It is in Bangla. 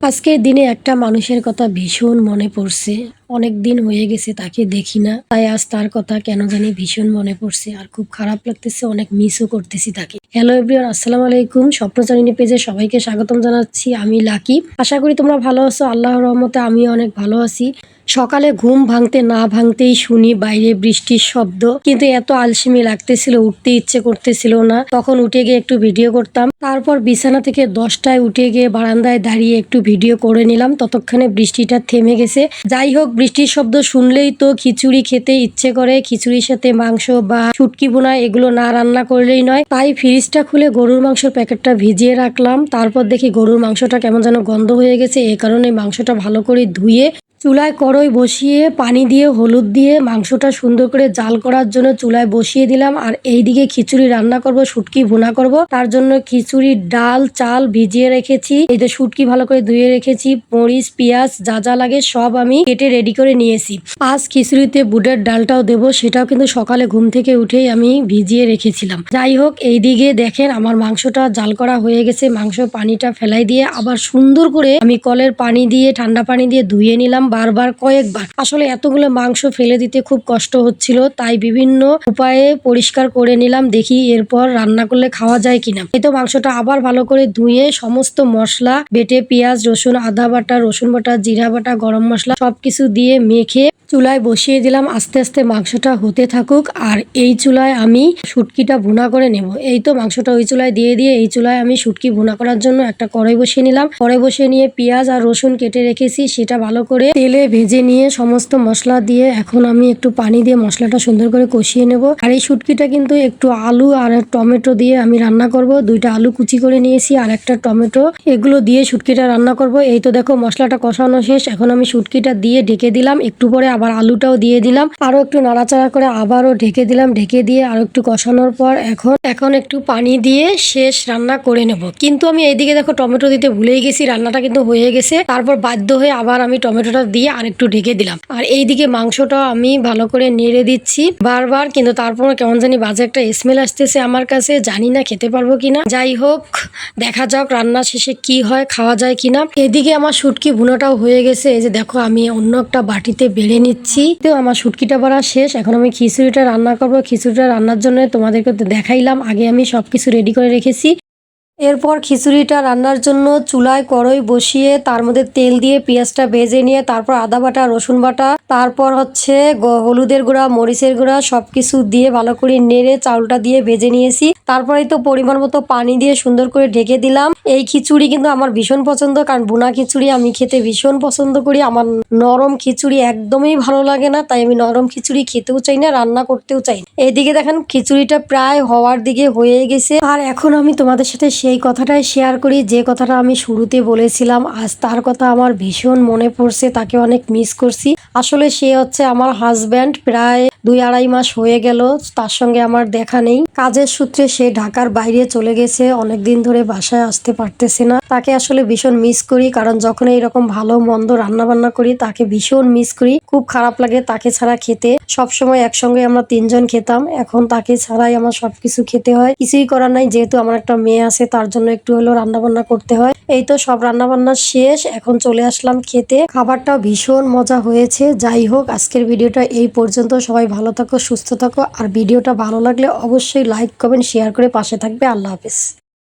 আজকের দিনে একটা মানুষের কথা ভীষণ মনে পড়ছে। অনেক দিন হয়ে গেছে, তাকে দেখি না। তাই আজ তার কথা কেন জানি ভীষণ মনে পড়ছে আর খুব খারাপ লাগতেছে, অনেক মিসও করতেছি তাকে। হ্যালো এভরিওয়ান আসসালামু আলাইকুম। স্বপ্নচারিণী পেজে সবাইকে স্বাগতম জানাচ্ছি, আমি লাকি। আশা করি তোমরা ভালো আছো, আল্লাহর রহমতে আমি অনেক ভালো আছি। সকালে ঘুম ভাঙতে না ভাঙতেই শুনি বাইরে বৃষ্টির শব্দ, কিন্তু এত আলসেমি লাগতেছিল, উঠতে ইচ্ছে করতেছিল না। তখন উঠে গিয়ে একটু ভিডিও করতাম। তারপর বিছানা থেকে দশটায় উঠে গিয়ে বারান্দায় দাঁড়িয়ে একটু ভিডিও করে নিলাম। ততক্ষণে বৃষ্টিটা থেমে গেছে। যাই হোক বৃষ্টির শব্দ শুনলেই তো খিচুড়ি খেতে ইচ্ছে করে। খিচুড়ির সাথে মাংস বা ছুটকি বোনা এগুলো না রান্না করলেই নয়। তাই ফ্রিজটা খুলে গরুর মাংসের প্যাকেটটা ভিজিয়ে রাখলাম। তারপর দেখি গরুর মাংসটা কেমন যেন গন্ধ হয়ে গেছে। এ কারণে মাংসটা ভালো করে ধুয়ে চুলায় কড়ই বসিয়ে পানি দিয়ে, হলুদ দিয়ে মাংসটা সুন্দর করে জাল করার জন্য চুলায় বসিয়ে দিলাম। আর এইদিকে খিচুড়ি রান্না করব, শুটকি ভুনা করব। তার জন্য খিচুড়ির ডাল, চাল ভিজিয়ে রেখেছি। এই যে শুটকি ভালো করে ধুয়ে রেখেছি। মরিচ, পেঁয়াজ, যা যা লাগে সব আমি কেটে রেডি করে নিয়েছি। আজ খিচুড়িতে বুটের ডালটাও দেব, সেটাও কিন্তু সকালে ঘুম থেকে উঠেই আমি ভিজিয়ে রেখেছিলাম। যাই হোক, এইদিকে দেখেন আমার মাংসটা জাল করা হয়ে গেছে। মাংস পানিটা ফেলাই দিয়ে আবার সুন্দর করে আমি কলের পানি দিয়ে, ঠান্ডা পানি দিয়ে ধুয়ে নিলাম। বারবার কয়েকবার। আসলে এতগুলো মাংস ফেলে দিতে খুব কষ্ট হচ্ছিল, তাই বিভিন্ন উপায়ে পরিষ্কার করে নিলাম, দেখি এরপর রান্না করলে খাওয়া যায় কিনা। এই তো মাংসটা আবার ভালো করে ধুয়ে সমস্ত মশলা, বেটে পেঁয়াজ, রসুন, আদা বাটা, রসুন বাটা, জিরা বাটা, গরম মশলা সবকিছু দিয়ে মেখে চুলায় বসিয়ে দিলাম, আস্তে আস্তে মাংসটা হতে থাকুক, আর এই চুলায় আমি শুটকিটা ভুনা করে নেব। এই তো মাংসটা ওই চুলায় দিয়ে দিয়ে এই চুলায় আমি শুটকি ভুনা করার জন্য একটা কড়াই বসিয়ে নিলাম। কড়াই বসিয়ে নিয়ে পেঁয়াজ আর রসুন কেটে রেখেছি, সেটা ভালো করে তেলে ভেজে নিয়ে সমস্ত মশলা দিয়ে এখন আমি একটু পানি দিয়ে মশলাটা সুন্দর করে কষিয়ে নেব। আর এই শুটকিটা কিন্তু একটু আলু আর টমেটো দিয়ে আমি রান্না করব। দুইটা আলু কুচি করে নিয়েছি, আর একটা টমেটো। এগুলো দিয়ে শুটকিটা রান্না করব। এই তো দেখো মশলাটা কষানো শেষ। এখন আমি শুটকিটা দিয়ে ঢেকে দিলাম। একটু পরে আবার আলুটাও দিয়ে দিলাম। আরও একটু নাড়াচাড়া করে আবারও ঢেকে দিলাম। ঢেকে দিয়ে আরও একটু কষানোর পর এখন এখন একটু পানি দিয়ে শেষ রান্না করে নেব। কিন্তু আমি এইদিকে দেখো টমেটো দিতে ভুলেই গেছি, রান্নাটা কিন্তু হয়ে গেছে। তারপর বাধ্য হয়ে আবার আমি টমেটোটা দিয়ে আর একটু ঢেকে দিলাম। আর এইদিকে মাংসটা আমি ভালো করে নেড়ে দিচ্ছি বারবার, কিন্তু তারপর কেমন জানি বাজে একটা স্মেল আসতেছে আমার কাছে। জানি না খেতে পারব কিনা। যাই হোক, দেখা যাক রান্না শেষে কি হয়, খাওয়া যায় কিনা। এদিকে আমার শুটকি ভুনাটাও হয়ে গেছে। এই যে দেখো আমি অন্য একটা বাটিতে বেড়ে নিচ্ছি। তো আমার শুটকিটা ভরা শেষ। এখন আমি খিচুড়িটা রান্না করব। খিচুড়িটা রান্নার জন্য তোমাদেরকে দেখাইলাম। আগে আমি সব কিছু রেডি করে রেখেছি। এরপর খিচুড়িটা রান্নার জন্য চুলায় কড়ই বসিয়ে তার মধ্যে তেল দিয়ে পেঁয়াজটা ভেজে নিয়ে তারপর আদা বাটা, রসুন বাটা, তারপর হচ্ছে হলুদের গুঁড়া, মরিচের গুঁড়া সবকিছু দিয়ে ভালো করে নেড়ে চাউলটা দিয়ে ভেজে নিয়েছি। তারপরে তো পরিমাণ মতো পানি দিয়ে সুন্দর করে ঢেকে দিলাম। এই খিচুড়ি কিন্তু আমার ভীষণ পছন্দ, কারণ বুনা খিচুড়ি আমি খেতে ভীষণ পছন্দ করি। আমার নরম খিচুড়ি একদমই ভালো লাগে না, তাই আমি নরম খিচুড়ি খেতেও চাই না, রান্না করতেও চাই না। এইদিকে দেখেন খিচুড়িটা প্রায় হওয়ার দিকে হয়ে গেছে। আর এখন আমি তোমাদের সাথে সেই কথাটাই শেয়ার করি, যে কথাটা আমি শুরুতে বলেছিলাম, আজ তার কথা আমার ভীষণ মনে পড়ছে, তাকে অনেক মিস করছি। আসলে সে হচ্ছে আমার হাজব্যান্ড প্রায় দুই আড়াই মাস হয়ে গেল, তার সঙ্গে আমার দেখা নেই। কাজের সূত্রে সে ঢাকার বাইরে চলে গেছে অনেক দিন ধরে বাসায় আসতে পারতেছে না। তাকে আসলে ভীষণ মিস করি, কারণ যখন এইরকম ভালো, মন্দ রান্না বান্না করি, তাকে ভীষণ মিস করি। খুব খারাপ লাগে তাকে ছাড়া খেতে। সব সময় একসঙ্গে আমরা তিনজন খেতাম। এখন তাকে ছাড়াই আমার সবকিছু খেতে হয়। কিছুই করার নাই, যেহেতু আমার একটা মেয়ে আছে, তার জন্য একটু হলেও রান্না বান্না করতে হয়। এই তো সব রান্না বান্না শেষ, এখন চলে আসলাম খেতে। খাবারটাও ভীষণ মজা হয়েছে। যাই হোক, আজকের ভিডিওটা এই পর্যন্ত। সবাই ভালো থাকো, সুস্থ থাকো। আর ভিডিওটা ভালো লাগলে অবশ্যই লাইক কমেন্ট শেয়ার করে পাশে থাকবে। আল্লাহ হাফেজ।